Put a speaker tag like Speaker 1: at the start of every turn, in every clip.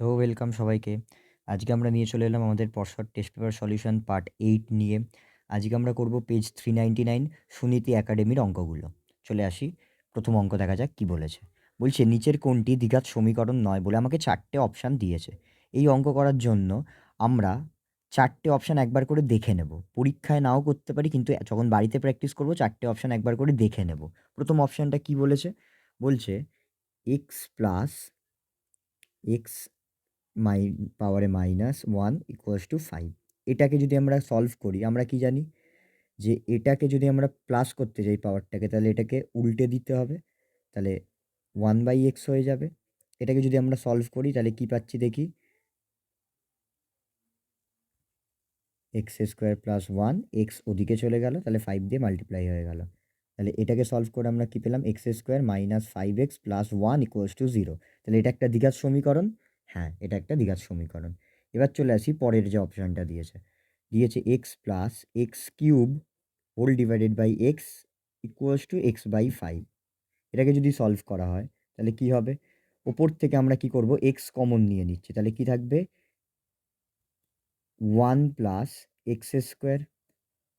Speaker 1: Hello welcome সবাইকে। আজকে আমরা নিয়ে চলে এলাম আমাদের পর্ষদ test paper solution part eight নিয়ে। আজকে আমরা করব page three ninety nine Suniti একাডেমির অঙ্কগুলো। চলে আসি, প্রথম অঙ্ক দেখা যাক কী বলেছে। বলছে, নিচের কোনটি দ্বিঘাত সমীকরণ নয় বলে আমাকে চারটে অপশান দিয়েছে। এই অঙ্ক করার জন্য আমরা চারটে অপশান একবার করে দেখে নেব। পরীক্ষায় নাও করতে পারি, কিন্তু যখন বাড়িতে প্র্যাকটিস করব, চারটে অপশান একবার করে দেখে নেব। প্রথম অপশানটা কি বলেছে? বলছে এক্স প্লাস এক্স মাই পাওয়ারে minus one equals to five এটাকে যদি আমরা সলভ করি, আমরা কি জানি? যে এটাকে যদি আমরা প্লাস করতে যাই পাওয়ারটাকে তাহলে এটাকে উল্টে দিতে হবে। তাহলে ওয়ান বাই এক্স হয়ে যাবে। এটাকে যদি আমরা সলভ করি, তাহলে কি পাচ্ছি দেখি? X square plus one x ওদিকে চলে গেল, তাহলে ফাইভ দিয়ে মাল্টিপ্লাই হয়ে গেল। তাহলে এটাকে সলভ করে আমরা কি পেলাম? X square minus five x plus one equals to zero তাহলে এটা একটা দ্বিঘাত সমীকরণ। হ্যাঁ এটা একটা দ্বিঘাত সমীকরণ। এবার চলে আসি পরের যে অপশানটা দিয়েছে। দিয়েছে x plus x cube whole divided by x equals to x by five এটাকে যদি সলভ করা হয়, তাহলে কি হবে? ওপর থেকে আমরা কি করব? এক্স কমন নিয়ে নিচ্ছি। তাহলে কি থাকবে? One plus x square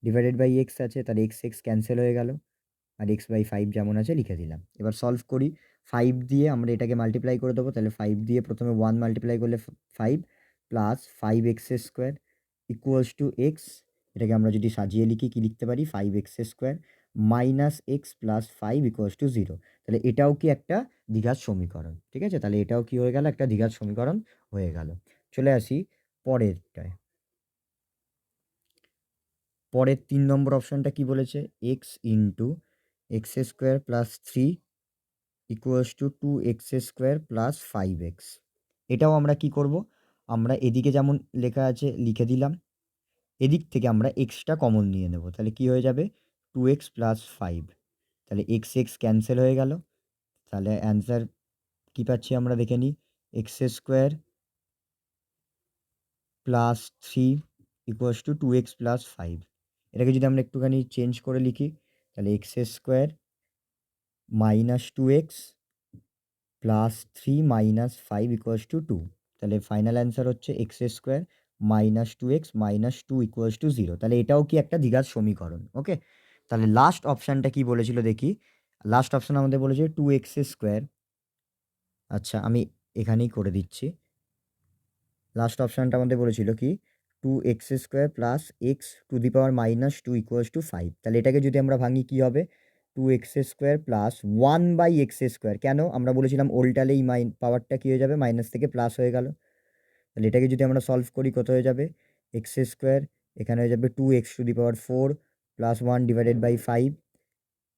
Speaker 1: divided by x আছে, তাহলে এক্স এক্স ক্যান্সেল হয়ে গেল। আর এক্স বাই ফাইভ যেমন আছে, লিখে দিলাম। এবার সলভ করি। ফাইভ দিয়ে আমরা এটাকে মাল্টিপ্লাই করে দেবো, তাহলে ফাইভ দিয়ে প্রথমে ওয়ান মাল্টিপ্লাই করলে five plus five x square equals to x এটাকে আমরা যদি সাজিয়ে লিখি কি লিখতে পারি? Five x square minus x plus five equals to zero তাহলে এটাও কি একটা দ্বিঘাত সমীকরণ, ঠিক আছে? তাহলে এটাও কি হয়ে গেল? একটা দ্বিঘাত সমীকরণ হয়ে গেল। চলে আসি পরেরটায়। পরের তিন নম্বর অপশানটা কি বলেছে? X into x square plus three equals to two x square plus five x এটাও আমরা কি করব? আমরা এদিকে যেমন লেখা আছে, লিখে দিলাম। এদিক থেকে আমরা এক্সটা কমন নিয়ে নেব। তাহলে কি হয়ে যাবে? টু এক্স প্লাস ফাইভ তাহলে এক্স এক্স ক্যান্সেল হয়ে গেল। তাহলে অ্যান্সার কী পাচ্ছি আমরা দেখে নিই। X square plus three equals to two x plus five এটাকে যদি আমরা একটুখানি চেঞ্জ করে লিখি, তাহলে x square minus two x plus three minus five equals to two তাহলে ফাইনাল অ্যান্সার হচ্ছে x square minus two x minus two equals to zero তাহলে এটাও কি একটা দ্বিঘাত সমীকরণ? ওকে তাহলে লাস্ট অপশানটা কি বলেছিল দেখি? লাস্ট অপশান আমাদের বলেছে টু এক্স স্কোয়ার আচ্ছা আমি এখানেই করে দিচ্ছি। লাস্ট অপশানটা আমাদের বলেছিল কি? Two x square plus x to the power minus two equals to five তাহলে এটাকে যদি আমরা ভাঙি কী হবে? Two x square plus one by x square কেন? আমরা বলেছিলাম ওল্টালেই মাইন পাওয়ারটা কী হয়ে যাবে? মাইনাস থেকে প্লাস হয়ে গেল। তাহলে এটাকে যদি আমরা সলভ করি, কত হয়ে যাবে? এক্স স্কোয়ার এখানে হয়ে যাবে two x to the power four plus one divided by five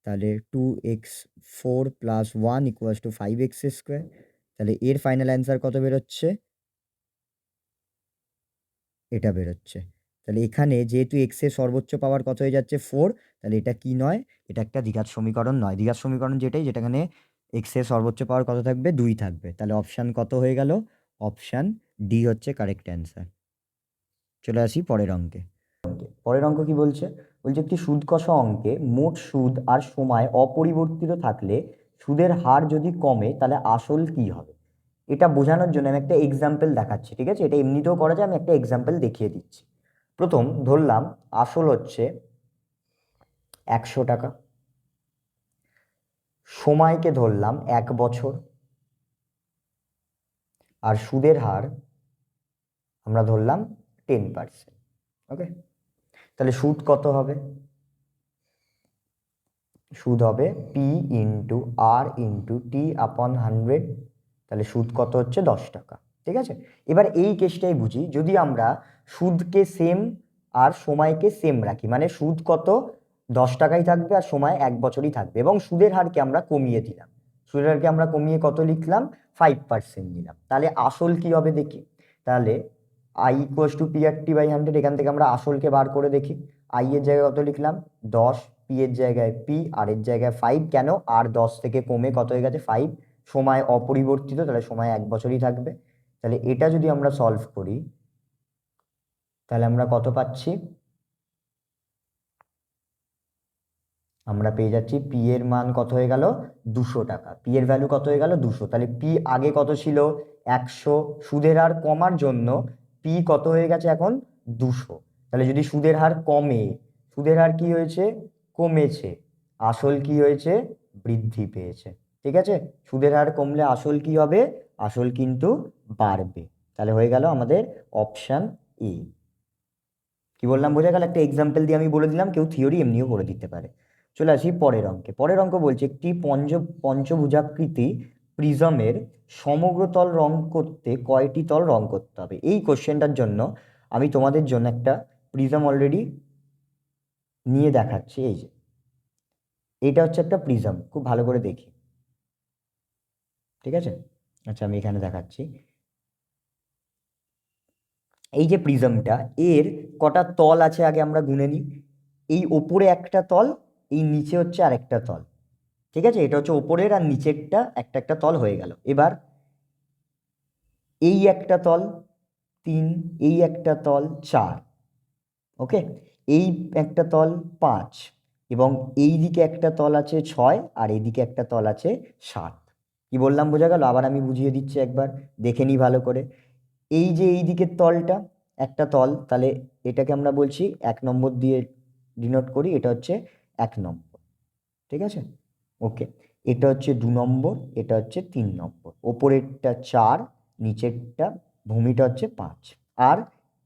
Speaker 1: তাহলে two x four plus one equals to five x square তাহলে এর ফাইনাল অ্যান্সার কত বেরোচ্ছে? এটা বেরোচ্ছে। তাহলে এখানে যেহেতু এক্সের সর্বোচ্চ পাওয়ার কত হয়ে যাচ্ছে? ফোর তাহলে এটা কি নয়? এটা একটা দ্বিঘাত সমীকরণ নয়। দ্বিঘাত সমীকরণ যেটাই, যেটাখানে এক্সের সর্বোচ্চ পাওয়ার কত থাকবে? দুই থাকবে। তাহলে অপশান কত হয়ে গেল? অপশান ডি হচ্ছে কারেক্ট অ্যান্সার চলে আসি পরের অঙ্কে। পরের অঙ্ক কি বলছে? বলছে একটি সুদ কষা অঙ্কে মোট সুদ আর সময় অপরিবর্তিত থাকলে সুদের হার যদি কমে, তাহলে আসল কি হবে? এটা বোঝানোর জন্য আমি একটা এক্সাম্পল দেখাচ্ছি, ঠিক আছে? এটা এমনিতেও করা যায়, আমি একটা এক্সাম্পল দেখিয়ে দিচ্ছি। প্রথম ধরলাম আসল হচ্ছে একশো টাকা। সময়কে ধরলাম এক বছর। আর সুদের হার আমরা ধরলাম টেন পার্সেন্ট ওকে তাহলে সুদ কত হবে? সুদ হবে P into R into T upon hundred তাহলে সুদ কত হচ্ছে দশ টাকা, ঠিক আছে? এবার এই কেসটাই বুঝি। যদি আমরা সুদকে সেম আর সময়কে সেম রাখি। মানে সুদ কত? দশ টাকাই থাকবে আর সময় এক বছরই থাকবে এবং সুদের হারকে আমরা কমিয়ে দিলাম। সুদের হারকে আমরা কমিয়ে কত লিখলাম? ফাইভ পার্সেন্ট নিলাম। তাহলে আসল কি হবে দেখি? তাহলে I equals to P R T by hundred এখান থেকে আমরা আসলকে বার করে দেখি। আই এর জায়গায় কত লিখলাম? দশ পি এর জায়গায় পি আর এর জায়গায় ফাইভ কেন? আর দশ থেকে কমে কত হয়ে গেছে? ফাইভ সময় অপরিবর্তিত, তাহলে সময় এক বছরই থাকবে। তাহলে এটা যদি আমরা সলভ করি তাহলে আমরা কত পাচ্ছি? আমরা পেয়ে যাচ্ছি পি এর মান কত হয়ে গেল? দুশো টাকা। পি এর ভ্যালু কত হয়ে গেল? দুশো। তাহলে পি আগে কত ছিল? একশো। সুদের হার কমার জন্য পি কত হয়ে গেছে এখন? দুশো। তাহলে যদি সুদের হার কমে, সুদের হার কি হয়েছে? কমেছে। আসল কি হয়েছে? বৃদ্ধি পেয়েছে। ঠিক আছে? সুদের হার কমলে আসল কি হবে? আসল কিন্তু বাড়বে। তাহলে হয়ে গেল আমাদের অপশান এ কি বললাম, বোঝা গেল একটা এক্সাম্পল দিয়ে আমি বলে দিলাম, কেউ থিওরি এমনিও করে দিতে পারে। চলে আসি পরের অঙ্কে। পরের অঙ্ক বলছে একটি পঞ্চ পঞ্চভুজাকৃতি প্রিজমের সমগ্র তল রং করতে কয়টি তল রং করতে হবে? এই কোশ্চেনটার জন্য আমি তোমাদের জন্য একটা প্রিজম অলরেডি নিয়ে দেখাচ্ছি। এই যে, এটা হচ্ছে একটা প্রিজম খুব ভালো করে দেখি। ঠিক আছে? আচ্ছা আমি এখানে দেখাচ্ছি। এই যে প্রিজমটা, এর কটা তল আছে আগে আমরা গুনে নিই। এই ওপরে একটা তল, এই নিচে হচ্ছে আরেকটা তল। ঠিক আছে? এটা হচ্ছে ওপরের আর নিচেরটা একটা একটা তল হয়ে গেল। এবার এই একটা তল, তিন, এই একটা তল, চার। ওকে? এই একটা তল, পাঁচ। এবং এই দিকে একটা তল আছে ছয় আর এদিকে একটা তল আছে সাত। কি বললাম? বোঝা গেল? আবার আমি বুঝিয়ে দিচ্ছি একবার। দেখে নিই ভালো করে। এই যে এই দিকের তলটা, একটা তল, তাহলে এটাকে আমরা বলছি এক নম্বর দিয়ে ডিনোট করি, এটা হচ্ছে এক নম্বর, ঠিক আছে? ওকে এটা হচ্ছে দু নম্বর, এটা হচ্ছে তিন নম্বর, ওপরেরটা চার, নিচেরটা, ভূমিটা হচ্ছে পাঁচ, আর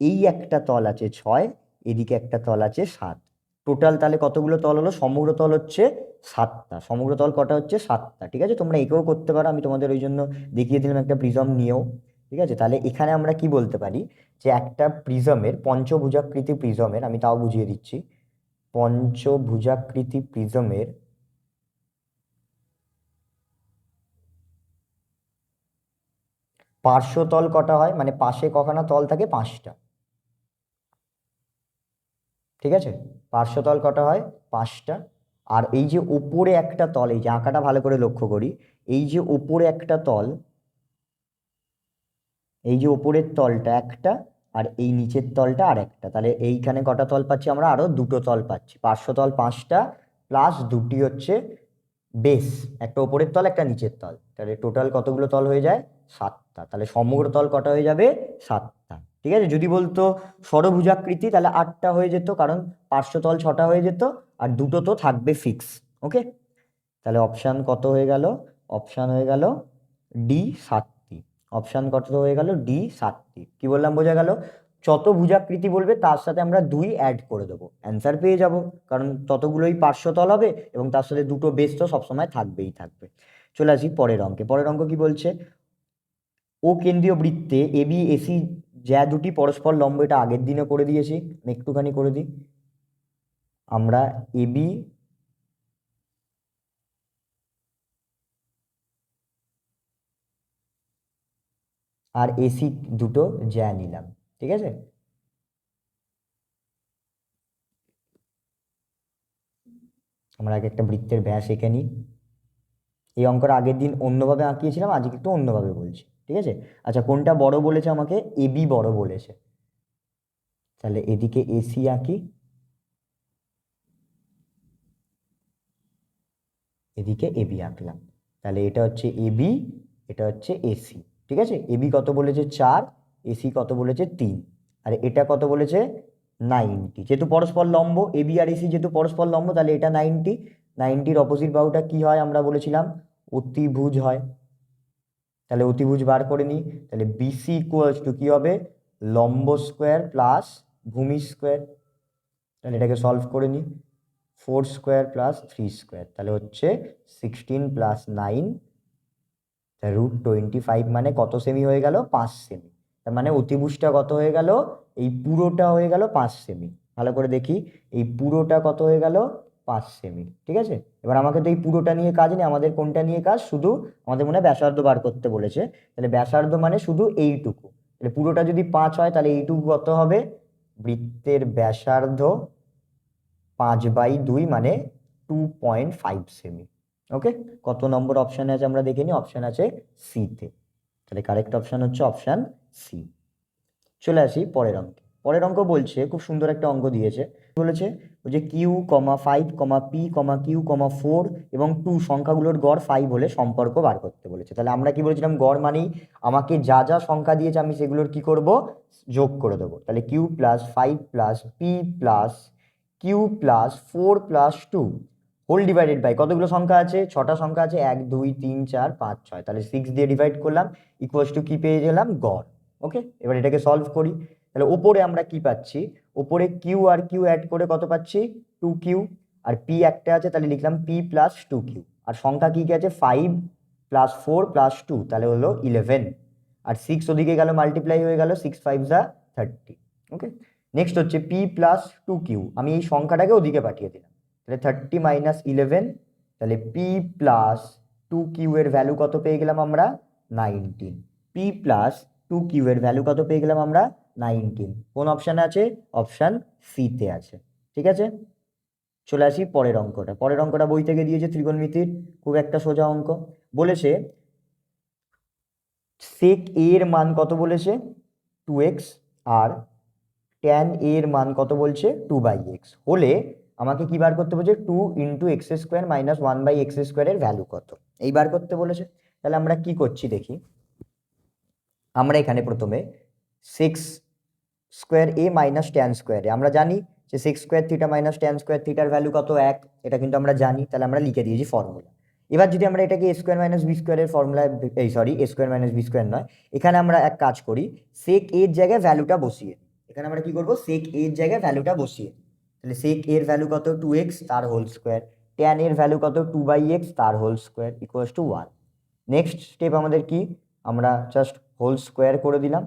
Speaker 1: এই একটা তল আছে ছয়, এদিকে একটা তল আছে সাত টোটাল তাহলে কতগুলো তল হলো? সমগ্র তল হচ্ছে সাতটা, সমগ্র তল কটা হচ্ছে সাতটা, ঠিক আছে? তোমরা একেও করতে পারো, আমি তোমাদের ওই জন্য দেখিয়ে দিলাম একটা প্রিজম নিয়েও। ঠিক আছে? তাহলে এখানে আমরা কি বলতে পারি? যে একটা প্রিজমের পঞ্চভুজাকৃতি প্রিজমের আমি তাও বুঝিয়ে দিচ্ছি। পঞ্চভুজাকৃতি প্রিজমের পার্শ্বতল কটা হয়? মানে পাশে কখানা তল থাকে পাঁচটা। ঠিক আছে? পার্শ্বতল কটা হয়? পাঁচটা। আর এই যে ওপরে একটা তল, এই যে আঁকাটা ভালো করে লক্ষ্য করি, এই যে ওপরে একটা তল এই যে ওপরের তলটা একটা আর এই নিচের তলটা আর একটা। তাহলে এইখানে কটা তল পাচ্ছি আমরা? আরও দুটো তল পাচ্ছি। পার্শ্বতল পাঁচটা প্লাস দুটি হচ্ছে বেস একটা ওপরের তল, একটা নিচের তল। তাহলে টোটাল কতগুলো তল হয়ে যায়? সাতটা। তাহলে সমগ্র তল কটা হয়ে যাবে? সাতটা। ঠিক আছে? যদি বলতো ষড়ভুজাকৃতি, তাহলে আটটা হয়ে যেত কারণ পার্শ্বতল ছটা হয়ে যেত আর দুটো তো থাকবে ফিক্স ওকে তাহলে অপশান কত হয়ে গেল? অপশান হয়ে গেল ডি সাতটি। অপশান কত হয়ে গেল? ডি সাতটি। কি বললাম, বোঝা গেল? যত ভুজাকৃতি বলবে, তার সাথে আমরা দুই অ্যাড করে দেবো। অ্যান্সার পেয়ে যাব, কারণ ততগুলোই পার্শ্বতল হবে এবং তার সাথে দুটো বেস তো সবসময় থাকবেই থাকবে। চলে আসি পরের অঙ্কে। পরের অঙ্ক কি বলছে? ও কেন্দ্রীয় বৃত্তে এবি এসি যা দুটি পরস্পর লম্ব, এটা আগের দিনে করে দিয়েছি। একটুখানি করে দিই। আমরা এবি আর এসি দুটো জ্যা নিলাম, ঠিক আছে? আমরা আগে একটা বৃত্তের ব্যাস এঁকে নিই। এই অঙ্কটা আগের দিন অন্যভাবে আঁকিয়েছিলাম, আজকে একটু অন্যভাবে বলছি, ঠিক আছে? আচ্ছা কোনটা বড় বলেছে আমাকে? এবি বড় বলেছে। তাহলে এদিকে এসি আঁকি। এদিকে এবি আঁকলাম। তাহলে এটা হচ্ছে এবি এটা হচ্ছে এসি ঠিক আছে? এবি কত বলেছে চার এসি কত বলেছে তিন। আর এটা কত বলেছে? নাইনটি। যেহেতু পরস্পর লম্ব এবি আর এসি যেহেতু পরস্পর লম্ব, তাহলে এটা নাইনটি। নাইনটির অপোজিট বাহুটা কি হয় আমরা বলেছিলাম? অতিভুজ হয়। তাহলে অতিভুজ বার করে নিই। তাহলে বিসি ইকুয়ালস টু কী হবে? লম্ব স্কোয়ার প্লাস ভূমি স্কোয়ার তাহলে এটাকে সলভ করে নিই। Four square plus three square তাহলে হচ্ছে sixteen plus nine root twenty five মানে কত সেমি হয়ে গেল? পাঁচ সেমি তার মানে অতিভুজটা কত হয়ে গেল? এই পুরোটা হয়ে গেল পাঁচ সেমি ভালো করে দেখি। এই পুরোটা কত হয়ে গেল? পাঁচ সেমি ঠিক আছে? এবার আমাকে তো এই পুরোটা নিয়ে কাজ নেই, আমাদের কোনটা নিয়ে কাজ? শুধু আমাদের মনে হয় ব্যাসার্ধ বার করতে বলেছে। তাহলে ব্যাসার্ধ মানে শুধু এইটুকু। তাহলে পুরোটা যদি পাঁচ হয়, তাহলে এইটুকু কত হবে? বৃত্তের ব্যাসার্ধ পাঁচ বাই দুই মানে টু পয়েন্ট ফাইভ সেমি ওকে কত নম্বর অপশানে আছে আমরা দেখে নিই। অপশান আছে সিতে তাহলে কারেক্ট অপশান হচ্ছে অপশান সি চলে আসি পরের অঙ্কে। পরের অঙ্ক বলছে, খুব সুন্দর একটা অঙ্ক দিয়েছে। বলেছে যে Q comma five comma P comma Q comma four এবং টু সংখ্যাগুলোর গড় ফাইভ হলে সম্পর্ক বার করতে বলেছে। তাহলে আমরা কি বলেছিলাম? গড় মানেই আমাকে যা যা সংখ্যা দিয়েছে আমি সেগুলোর কি করব? যোগ করে দেবো। তাহলে Q plus five plus P plus Q plus four plus two whole divided by কতগুলো সংখ্যা আছে? ছটা সংখ্যা আছে, এক, দুই, তিন, চার, পাঁচ, ছয়। তাহলে সিক্স দিয়ে ডিভাইড করলাম ইকুয়ালস টু কি পেয়ে গেলাম? গড়। ওকে এবার এটাকে সলভ করি। তাহলে ওপরে আমরা কি পাচ্ছি? ওপরে কিউ আর কিউ অ্যাড করে কত পাচ্ছি? টু কিউ আর পি একটা আছে, তাহলে লিখলাম পি প্লাস টু কিউ আর সংখ্যা কী কী আছে? Five plus four plus two তাহলে হলো ইলেভেন আর সিক্স ওদিকে গেল মাল্টিপ্লাই হয়ে গেল সিক্স ফাইভ যা থার্টি ওকে নেক্সট হচ্ছে পি প্লাস টু কিউ আমি এই সংখ্যাটাকে ওদিকে পাঠিয়ে দিলাম। তাহলে থার্টি মাইনাস ইলেভেন তাহলে পি প্লাস টু কিউ এর ভ্যালু কত পেয়ে গেলাম আমরা? Nineteen P plus two Q এর ভ্যালু কত পেয়ে গেলাম আমরা? নাইনটিন কোন অপশানে আছে? অপশান সিতে আছে। ঠিক আছে? চলে আসি পরের অঙ্কটা। পরের অঙ্কটা বই থেকে দিয়েছে ত্রিকোণমিতির, খুব একটা সোজা অঙ্ক। বলেছে সেক এর মান কত বলেছে? টু এক্স আর ট্যান এর মান কত বলছে? টু বাই এক্স হলে আমাকে কি বার করতে বলছে? Two into x square minus one by x স্কোয়ারের ভ্যালু কত? এই বার করতে বলেছে। তাহলে আমরা কি করছি দেখি? আমরা এখানে প্রথমে sec square A minus tan স্কোয়ারে আমরা জানি যে sec square theta minus tan square থিটার ভ্যালু কত? এক। এটা কিন্তু আমরা জানি। তাহলে আমরা লিখে দিয়েছি ফর্মুলা এবার যদি আমরা এটাকে এ স্কোয়ার মাইনাস বি স্কোয়ারের ফর্মুলা এই sorry A square minus B square নয়, এখানে আমরা এক কাজ করি। সেক এর জায়গায় ভ্যালুটা বসিয়ে। এখানে আমরা কি করব? সেক এর জায়গায় ভ্যালুটা বসিয়ে। তাহলে সেক এর ভ্যালু কত? টু এক্স তার হোল স্কোয়ার ট্যান এর ভ্যালু কত? টু বাই এক্স তার whole square equals to one next step আমাদের কি? আমরা জাস্ট হোল স্কোয়ার করে দিলাম।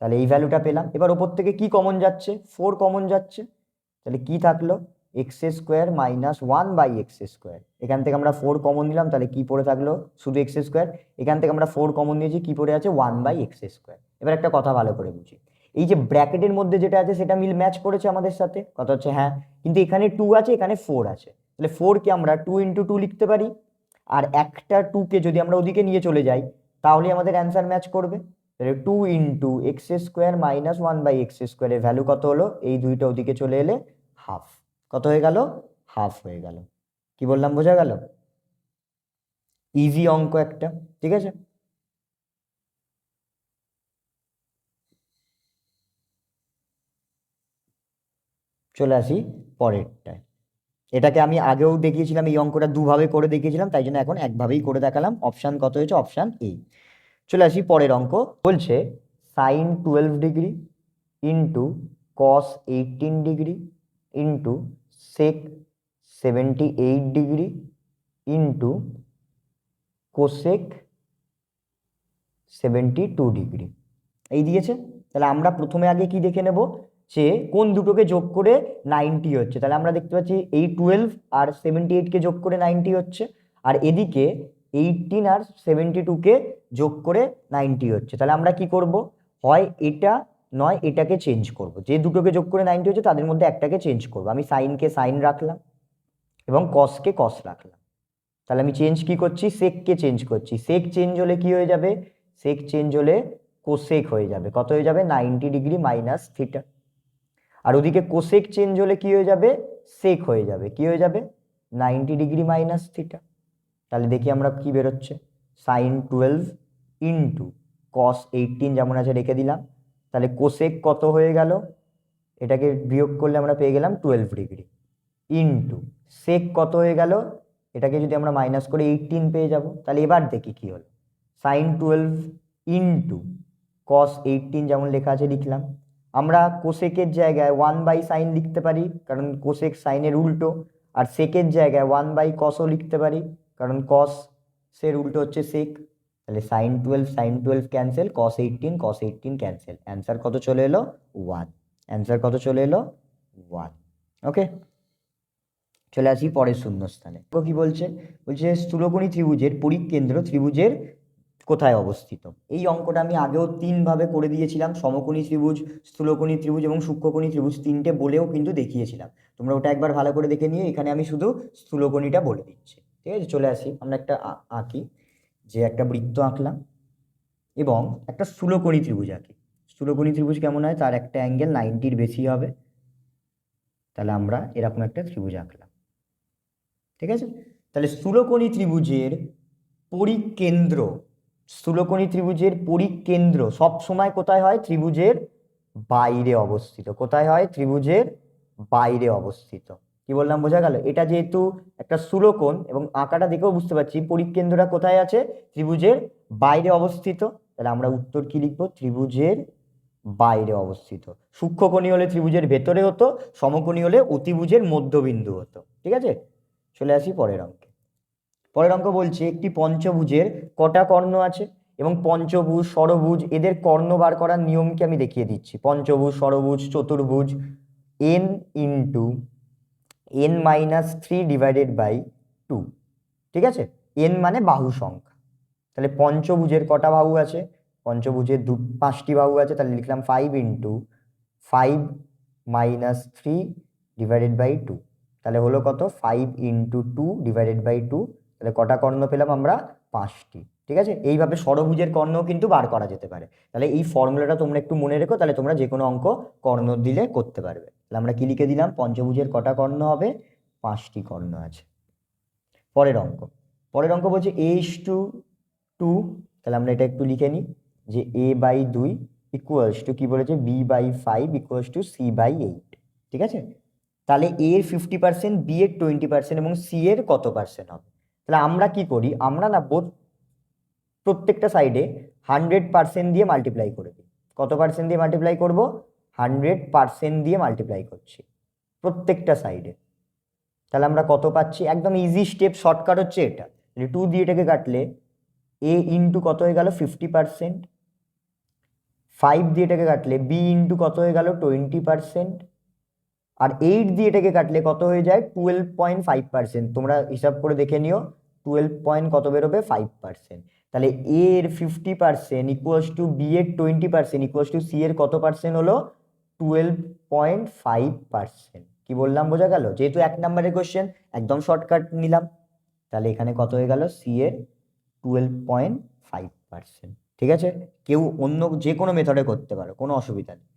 Speaker 1: তাহলে এই ভ্যালুটা পেলাম। এবার ওপর থেকে কি কমন যাচ্ছে? ফোর কমন যাচ্ছে। তাহলে কি থাকল? X square minus one by x square এখান থেকে আমরা ফোর কমন নিলাম। তাহলে কি পড়ে থাকল? শুধু এক্স স্কোয়ার এখান থেকে আমরা ফোর কমন নিয়েছি। কি পড়ে আছে? ওয়ান বাই এক্স স্কোয়ার এবার একটা কথা ভালো করে বুঝি। এই যে ব্র্যাকেটের মধ্যে যেটা আছে সেটা মিল ম্যাচ করেছে আমাদের সাথে। কথা হচ্ছে হ্যাঁ কিন্তু এখানে টু আছে, এখানে ফোর আছে। তাহলে ফোরকে আমরা টু ইন্টু টু লিখতে পারি, আর একটা টুকে যদি আমরা ওদিকে নিয়ে চলে যাই তাহলে আমাদের অ্যান্সার ম্যাচ করবে। তাহলে two into x square minus one by x স্কোয়ারের ভ্যালু কত হলো? এই দুইটা ওদিকে চলে এলে হাফ কত হয়ে গেল? হাফ হয়ে গেল। কি বললাম, বোঝা গেল? ইজি অঙ্ক একটা, ঠিক আছে? চলে আসি পরেরটায়। এটাকে আমি আগেও দেখিয়েছিলাম, এই অঙ্কটা দুভাবে করে দেখিয়েছিলাম, তাই জন্য এখন একভাবেই করে দেখালাম। অপশান কত হয়েছে? অপশান এ চলে আসি পরের অঙ্ক। বলছে sine twelve degree into cos eighteen degree into sec seventy eight degree into cosec seventy two degree এই দিয়েছে। তাহলে আমরা প্রথমে আগে কি দেখে নেব? যে কোন দুটোকে যোগ করে নাইনটি হচ্ছে? তাহলে আমরা দেখতে পাচ্ছি এই টুয়েলভ আর সেভেন্টি এইটকে যোগ করে নাইনটি হচ্ছে, আর এদিকে এইটিন আর সেভেন্টি টুকে যোগ করে নাইনটি হচ্ছে। তাহলে আমরা কি করব? হয় এটা নয়, এটাকে চেঞ্জ করব। যে দুটোকে যোগ করে নাইনটি হচ্ছে, তাদের মধ্যে একটাকে চেঞ্জ করব। আমি সাইনকে সাইন রাখলাম এবং কসকে কস রাখলাম। তাহলে আমি চেঞ্জ কি করছি? সেককে চেঞ্জ করছি। সেক চেঞ্জ হলে কি হয়ে যাবে? সেক চেঞ্জ হলে কোসেক হয়ে যাবে। কত হয়ে যাবে? নাইনটি ডিগ্রি মাইনাস থিটা আর ওদিকে কোসেক চেঞ্জ হলে কি হয়ে যাবে? সেক হয়ে যাবে। কি হয়ে যাবে? নাইনটি ডিগ্রি মাইনাস থিটা তাহলে দেখি আমরা কি বেরোচ্ছে। Sine twelve into cos eighteen যেমন আছে রেখে দিলাম। তাহলে কোসেক কত হয়ে গেল? এটাকে বিয়োগ করলে আমরা পেয়ে গেলাম টুয়েলভ ডিগ্রি ইন্টু সেক কত হয়ে গেল? এটাকে যদি আমরা মাইনাস করে এইটিন পেয়ে যাব, তাহলে এবার দেখি কি হলো। Sine twelve into cos eighteen যেমন লেখা আছে লিখলাম। আমরা কোসেকের জায়গায় ওয়ান বাই সাইন লিখতে পারি, কারণ কোসেক সাইনের উল্টো, আর সেকের জায়গায় ওয়ান বাই কসও লিখতে পারি, কারণ কস সের উল্টো হচ্ছে সেক তাহলে sine twelve sine twelve cancel cos eighteen cos eighteen cancel answer কত চলে এলো? ওয়ান অ্যান্সার কত চলে এলো? ওয়ান ওকে চলে আসি পরের শূন্যস্থানে। কি বলছে? বলছে স্থূলকোণী ত্রিভুজের পরিকেন্দ্র ত্রিভুজের কোথায় অবস্থিত? এই অঙ্কটা আমি আগেও তিনভাবে করে দিয়েছিলাম, সমকোণী ত্রিভুজ, স্থূলকোণী ত্রিভুজ এবং সূক্ষ্মকোণী ত্রিভুজ তিনটে বলেও কিন্তু দেখিয়েছিলাম। তোমরা ওটা একবার ভালো করে দেখে নিয়ে এখানে আমি শুধু স্থূলকোণীটা বলে দিচ্ছি। ঠিক আছে, চলে আসি, আমরা একটা আঁকি, যে একটা বৃত্ত আঁকলাম এবং একটা স্থূলকোণী ত্রিভুজ আঁকি। স্থূলকোণী ত্রিভুজ কেমন হয়? তার একটা অ্যাঙ্গেল নাইনটির বেশি হবে। তাহলে আমরা এরকম একটা ত্রিভুজ আঁকলাম। ঠিক আছে? তাহলে স্থূলকোণী ত্রিভুজের পরিকেন্দ্র স্থূলকোণী ত্রিভুজের পরিকেন্দ্র সব সময় কোথায় হয়? ত্রিভুজের বাইরে অবস্থিত। কোথায় হয়? ত্রিভুজের বাইরে অবস্থিত। কি বললাম, বোঝা গেল? এটা যেহেতু একটা স্থূলকোণ এবং আঁকাটা দেখেও বুঝতে পারছি, পরিকেন্দ্রটা কোথায় আছে? ত্রিভুজের বাইরে অবস্থিত। তাহলে আমরা উত্তর কি লিখব? ত্রিভুজের বাইরে অবস্থিত। সূক্ষ্মকোণী হলে ত্রিভুজের ভেতরে হতো, সমকোণী হলে অতিভুজের মধ্যবিন্দু হতো। ঠিক আছে? চলে আসি পরের অঙ্কে। পরের অঙ্ক বলছে একটি পঞ্চভুজের কটা কর্ণ আছে? এবং পঞ্চভুজ, ষড়ভুজ, এদের কর্ণ বার করার নিয়মকে আমি দেখিয়ে দিচ্ছি। পঞ্চভুজ, ষড়ভুজ, চতুর্ভুজ N into N minus three divided by two ঠিক আছে? এন মানে বাহু সংখ্যা। তাহলে পঞ্চভুজের কটা বাহু আছে? পঞ্চভুজের দু পাঁচটি বাহু আছে, তাহলে লিখলাম five into five minus three divided by two তাহলে হলো কত? Five into two divided by two তাহলে কটা কর্ণ পেলাম আমরা? পাঁচটি। ঠিক আছে? এইভাবে ষড়ভুজের কর্ণও কিন্তু বার করা যেতে পারে। তাহলে এই ফর্মুলাটা তোমরা একটু মনে রেখো, তাহলে তোমরা যে কোনো অঙ্ক কর্ণ দিলে করতে পারবে। তাহলে আমরা কি লিখে দিলাম? পঞ্চভুজের কটা কর্ণ হবে? পাঁচটি কর্ণ আছে। পরের অঙ্ক। পরের অঙ্ক বলছে এইচ টু টু তাহলে আমরা এটা একটু লিখে নিই যে এ বাই দুই ইকুয়ালস টু কি বলেছে? B by five equals to C by eight ঠিক আছে? তাহলে এর ফিফটি পার্সেন্ট বি এর টোয়েন্টি পার্সেন্ট এবং সি এর কত পার্সেন্ট হবে? তাহলে আমরা কি করি? আমরা না বোধ প্রত্যেকটা সাইডে হান্ড্রেড পার্সেন্ট দিয়ে মাল্টিপ্লাই করে দিই। কত পার্সেন্ট দিয়ে মাল্টিপ্লাই করব? হান্ড্রেড পার্সেন্ট দিয়ে মাল্টিপ্লাই করছি প্রত্যেকটা সাইডে তাহলে আমরা কত পাচ্ছি? একদম ইজি স্টেপ শর্টকাট হচ্ছে এটা। তাহলে টু দিয়ে এটাকে কাটলে এ ইন্টু কত হয়ে গেল? ফিফটি পার্সেন্ট ফাইভ দিয়ে এটাকে কাটলে বি ইন্টু কত হয়ে গেল? টোয়েন্টি পার্সেন্ট আর এইট দিয়ে এটাকে কাটলে কত হয়ে যায়? টুয়েলভ পয়েন্ট ফাইভ পার্সেন্ট তোমরা হিসাব করে দেখে নিও টুয়েলভ পয়েন্ট কত বেরোবে? ফাইভ পার্সেন্ট তাহলে এ এর fifty percent equals to B এর twenty percent equals to C এর কত পার্সেন্ট হলো? টুয়েলভ পয়েন্ট ফাইভ পার্সেন্ট কি বললাম, বোঝা গেল? যেহেতু এক নম্বরের কোশ্চেন একদম শর্টকাট নিলাম। তাহলে এখানে কত হয়ে গেল? সি এর টুয়েলভ পয়েন্ট ফাইভ পার্সেন্ট ঠিক আছে? কেউ অন্য যে কোনো মেথডে করতে পারো, কোনো অসুবিধা নেই।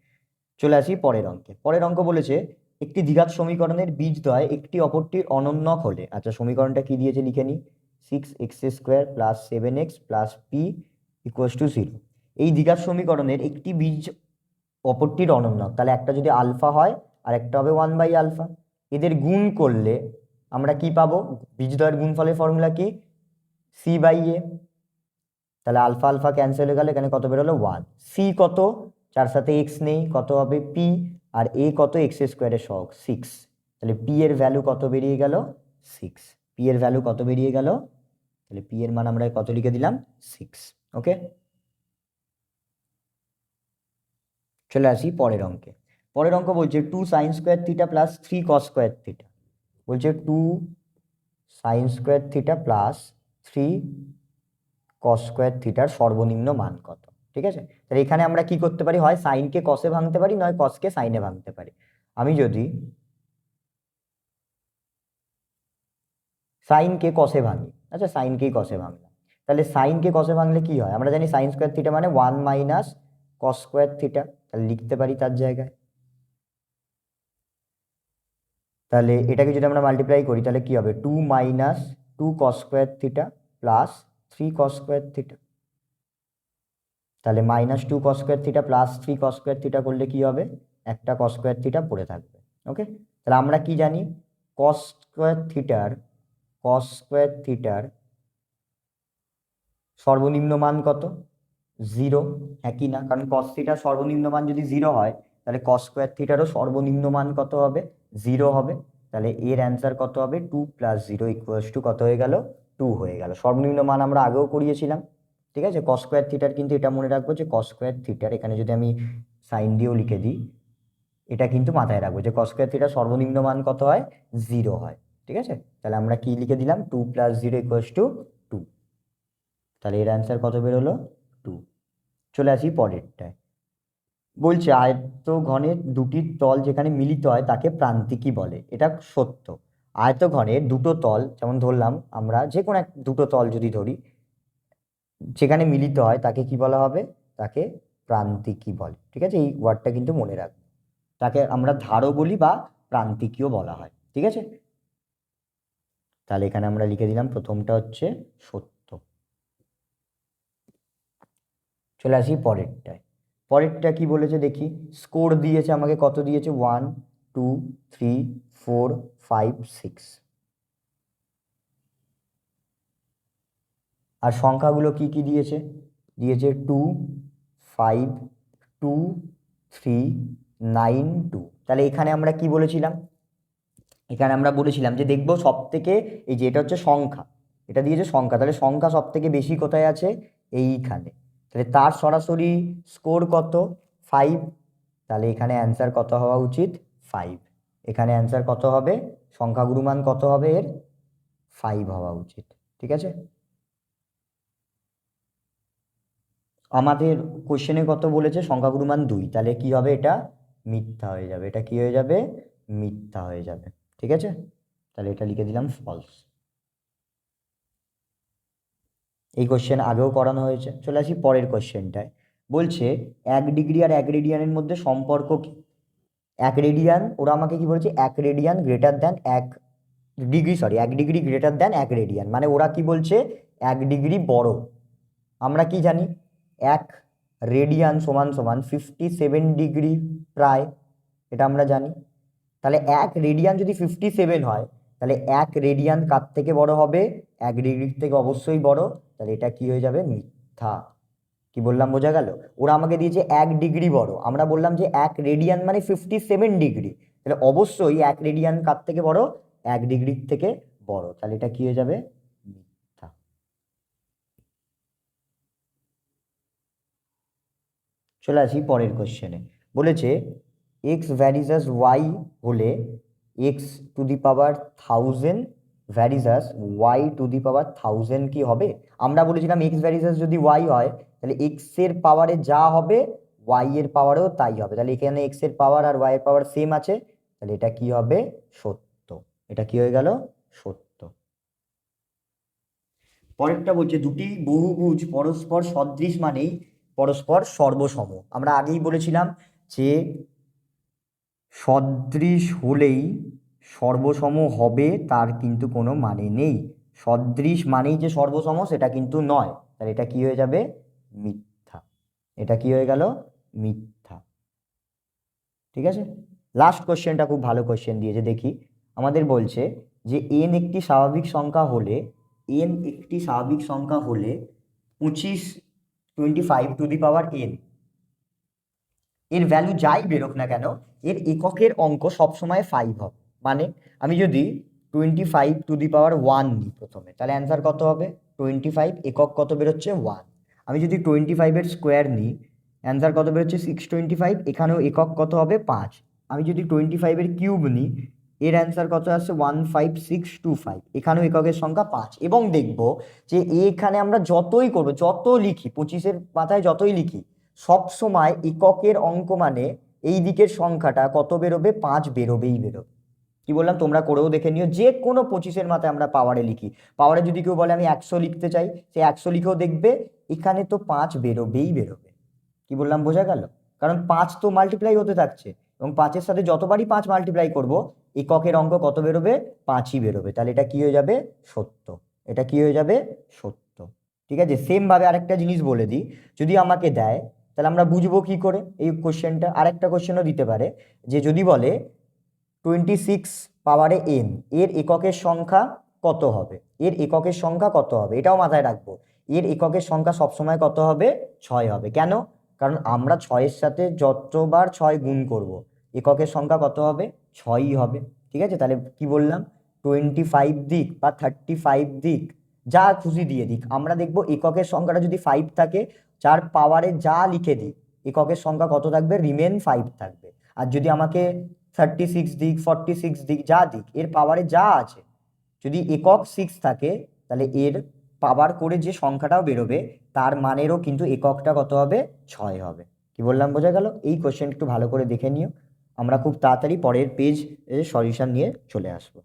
Speaker 1: চলে আসি পরের অঙ্কে। পরের অঙ্ক বলেছে একটি দ্বিঘাত সমীকরণের বীজদ্বয় একটি অপরটির অনন্যক হলে। আচ্ছা সমীকরণটা কি দিয়েছে? লিখে নিই six x square plus seven x plus P equals to zero এই দ্বিঘাত সমীকরণের একটি বীজ অপরটির অনন্যক তাহলে একটা যদি আলফা হয় আর একটা হবে ওয়ান বাই আলফা এদের গুণ করলে আমরা কি পাবো? বীজদ্বয়ের গুণফলের ফর্মুলা কি? সি বাই এ তাহলে আলফা আলফা ক্যান্সেল হয়ে গেলে, এখানে কত বেরোলো? ওয়ান সি কত? চার সাথে এক্স নেই। কত হবে পি আর এ কত এক্স স্কোয়ারের সহগ? সিক্স তাহলে পি এর ভ্যালু কত বেরিয়ে গেল? সিক্স পি এর ভ্যালু কত বেরিয়ে গেল? তাহলে পি এর মান আমরা কত লিখে দিলাম? সিক্স ওকে চলে আসি পরের অঙ্কে। পরের অঙ্ক বলছে two sine square theta plus three cos square theta বলছে two sine square theta plus three cos square থিটার সর্বনিম্ন মান কত? ঠিক আছে? তাহলে এখানে আমরা কি করতে পারি? হয় সাইনকে কসে ভাঙতে পারি, নয় কসকে সাইনে ভাঙতে পারি। আমি যদি সাইনকে কসে ভাঙি আচ্ছা সাইনকেই কসে ভাঙলাম। তাহলে সাইনকে কসে ভাঙলে কি হয়? আমরা জানি সাইন স্কোয়ার থিটা মানে one minus cos square theta তাহলে লিখতে পারি তার জায়গায়। তাহলে এটাকে যদি আমরা মাল্টিপ্লাই করি, তাহলে কি হবে? Two minus two cos square theta plus three cos square theta তাহলে minus two cos square theta plus three cos square theta করলে কি হবে? একটা কস স্কোয়ার থিটা পড়ে থাকবে ওকে তাহলে আমরা কি জানি? কস স্কোয়ার থিটার কস স্কোয়ার থিটার সর্বনিম্ন মান কত? জিরো হ্যাঁ কি না, কারণ কস থিটার সর্বনিম্ন মান যদি জিরো হয়, তাহলে কস স্কোয়ার থিটারও সর্বনিম্ন মান কত হবে? জিরো হবে, তাহলে এর অ্যান্সার কত হবে? Two plus zero equals to কত হয়ে গেল? টু হয়ে গেল। সর্বনিম্ন মান আমরা আগেও করিয়েছিলাম। ঠিক আছে? কস স্কোয়ার থিটার কিন্তু এটা মনে রাখব যে কস স্কোয়ার থিটার এখানে যদি আমি সাইন দিয়েও লিখে দিই, এটা কিন্তু মাথায় রাখব যে কস স্কোয়ার থিটার সর্বনিম্ন মান কত হয়? জিরো হয়। ঠিক আছে? তাহলে আমরা কি লিখে দিলাম? Two plus zero equals to two তাহলে এর অ্যান্সার কত বেরোলো? টু চলে আসি পরেরটায়। বলছে আয়ত ঘনের দুটি তল যেখানে মিলিত হয় তাকে প্রান্তিকী বলে। এটা সত্য। আয়ত ঘনের দুটো তল, যেমন ধরলাম আমরা যে কোনো এক দুটো তল যদি ধরি যেখানে মিলিত হয় তাকে কি বলা হবে? তাকে প্রান্তিকী বলে। ঠিক আছে? এই ওয়ার্ডটা কিন্তু মনে রাখবে তাকে আমরা ধারও বলি বা প্রান্তিকীয় বলা হয়। ঠিক আছে? তাহলে এখানে আমরা লিখে দিলাম, প্রথমটা হচ্ছে সত্য। চলে আসি পরেরটায়। পরেরটা কি বলেছে দেখি? স্কোর দিয়েছে আমাকে কত দিয়েছে? One, two, three, four, five, six. আর সংখ্যাগুলো কি কি দিয়েছে? দিয়েছে two five two three nine two তাহলে এখানে আমরা কি বলেছিলাম? এখানে আমরা বলেছিলাম যে দেখব সব থেকে এই যে এটা হচ্ছে সংখ্যা, এটা দিয়েছে সংখ্যা। তাহলে সংখ্যা সব থেকে বেশি কোথায় আছে? এইখানে। তাহলে তার সরাসরি স্কোর কত? ফাইভ তাহলে এখানে অ্যান্সার কত হওয়া উচিত? ফাইভ এখানে অ্যান্সার কত হবে? সংখ্যাগুরুমান কত হবে এর? ফাইভ হওয়া উচিত। ঠিক আছে? আমাদের কোশ্চেনে কত বলেছে? সংখ্যাগুরু মান দুই। তাহলে কি হবে এটা? মিথ্যা হয়ে যাবে। এটা কি হয়ে যাবে? মিথ্যা হয়ে যাবে। ঠিক আছে? তাহলে এটা লিখে দিলাম ফলস এই কোশ্চেন আগেও করানো হয়েছে। চলে আসি পরের কোশ্চেনটায় বলছে, এক ডিগ্রি আর এক রেডিয়ানের মধ্যে সম্পর্ক কি? এক রেডিয়ান ওরা আমাকে কি বলেছে? এক রেডিয়ান গ্রেটার দ্যান এক ডিগ্রি সরি এক ডিগ্রি গ্রেটার দ্যান এক রেডিয়ান মানে ওরা কি বলছে? এক ডিগ্রি বড়। আমরা কি জানি? এক রেডিয়ান সমান সমান ফিফটি সেভেন ডিগ্রি প্রায়, এটা আমরা জানি। তাহলে এক রেডিয়ান যদি ফিফটি সেভেন হয়, তাহলে এক রেডিয়ান কার থেকে বড় হবে? এক ডিগ্রির থেকে অবশ্যই বড়। তাহলে এটা কি হয়ে যাবে? মিথ্যা। কি বললাম, বোঝা গেল? ওরা আমাকে দিয়েছে এক ডিগ্রি বড়। আমরা বললাম যে এক রেডিয়ান মানে ফিফটি সেভেন ডিগ্রি তাহলে অবশ্যই এক রেডিয়ান কার থেকে বড়? এক ডিগ্রির থেকে বড়। তাহলে এটা কি হয়ে যাবে মিথ্যা চলে আসি পরের কোশ্চেনে বলেছে এক্স ভ্যারিজাস ওয়াই হলে x to the power thousand varies as y to the power thousand কি হবে? আমরা বলেছিলাম এক্স ভ্যারিজাস যদি ওয়াই হয়, তাহলে এক্সের পাওয়ারে যা হবে ওয়াই এর পাওয়ারেও তাই হবে। তাহলে এখানে এক্সের পাওয়ার আর ওয়াই এর পাওয়ার সেম আছে, তাহলে এটা কি হবে? সত্য। এটা কি হয়ে গেল? সত্য। পরেরটা বলছে, দুটি বহুভুজ পরস্পর সদৃশ মানেই পরস্পর সর্বসম। আমরা আগেই বলেছিলাম যে সদৃশ হলেই সর্বসম হবে, তার কিন্তু কোনো মানে নেই। সদৃশ মানেই যে সর্বসম, সেটা কিন্তু নয়। তাহলে এটা কি হয়ে যাবে? মিথ্যা। এটা কি হয়ে গেল? মিথ্যা। ঠিক আছে? লাস্ট কোশ্চেনটা খুব ভালো কোশ্চেন দিয়েছে, দেখি। আমাদের বলছে যে এন একটি স্বাভাবিক সংখ্যা হলে এন একটি স্বাভাবিক সংখ্যা হলে পঁচিশ twenty five to the power N এর ভ্যালু যাই বেরোক না কেন, এর এককের অঙ্ক সবসময় ফাইভ হবে। মানে আমি যদি twenty five to the power one নিই প্রথমে, তাহলে অ্যান্সার কত হবে? টোয়েন্টি ফাইভ একক কত বেরোচ্ছে? ওয়ান আমি যদি টোয়েন্টি ফাইভের স্কোয়ার নিই অ্যান্সার কত বেরোচ্ছে? সিক্স টোয়েন্টি ফাইভ এখানেও একক কত হবে? পাঁচ। আমি যদি টোয়েন্টি ফাইভের কিউব নিই এর অ্যান্সার কত আসছে? One five six two five এখানেও এককের সংখ্যা পাঁচ। এবং দেখব যে এখানে আমরা যতই করব যত লিখি, পঁচিশের মাথায় যতই লিখি, সব সময় এককের অঙ্ক মানে এই দিকের সংখ্যাটা কত বেরোবে? পাঁচ বেরোবেই বেরোবে। কি বললাম? তোমরা করেও দেখে নিও। যে কোনো পঁচিশের মাথায় আমরা পাওয়ারে লিখি। পাওয়ারে যদি কেউ বলে, আমি একশো লিখতে চাই সে একশো লিখেও দেখবে, এখানে তো পাঁচ বেরোবেই বেরোবে। কি বললাম? বোঝা গেল? কারণ পাঁচ তো মাল্টিপ্লাই হতে থাকছে। এবং পাঁচের সাথে যতবারই পাঁচ মাল্টিপ্লাই করব এককের অঙ্ক কত বেরোবে? পাঁচই বেরোবে। তাহলে এটা কি হয়ে যাবে? সত্য। এটা কি হয়ে যাবে? সত্য। ঠিক আছে? সেমভাবে আরেকটা জিনিস বলে দিই। যদি আমাকে দেয়, তাহলে আমরা বুঝব কি করে এই কোশ্চেনটা আরেকটা কোশ্চেনও দিতে পারে। যে যদি বলে টোয়েন্টি সিক্স পাওয়ারে এন এর এককের সংখ্যা কত হবে? এর এককের সংখ্যা কত হবে? এটাও মাথায় রাখব। এর এককের সংখ্যা সবসময় কত হবে? ছয় হবে। কেন? কারণ আমরা ছয়ের সাথে যতবার ছয় গুণ করব, এককের সংখ্যা কত হবে? ছয়ই হবে, ঠিক আছে? তাহলে কি বললাম? টোয়েন্টি ফাইভ দিক বা থার্টি ফাইভ দিক, যা খুশি দিয়ে দিক। আমরা দেখব এককের সংখ্যাটা যদি ফাইভ থাকে, যার পাওয়ারে যা লিখে দিক এককের সংখ্যা কত থাকবে? রিমেন ফাইভ থাকবে। আর যদি আমাকে থার্টি সিক্স দিক ফর্টি সিক্স দিক, যা দিক, এর পাওয়ারে যা আছে, যদি একক সিক্স থাকে, তাহলে এর পাওয়ার করে যে সংখ্যাটাও বেরোবে, তার মানেরও কিন্তু এককটা কত হবে? ছয় হবে। কি বললাম, বোঝা গেল? এই কোশ্চেন একটু ভালো করে দেখে নিও। আমরা খুব তাড়াতাড়ি পরের পেজ সলিউশন নিয়ে চলে আসব।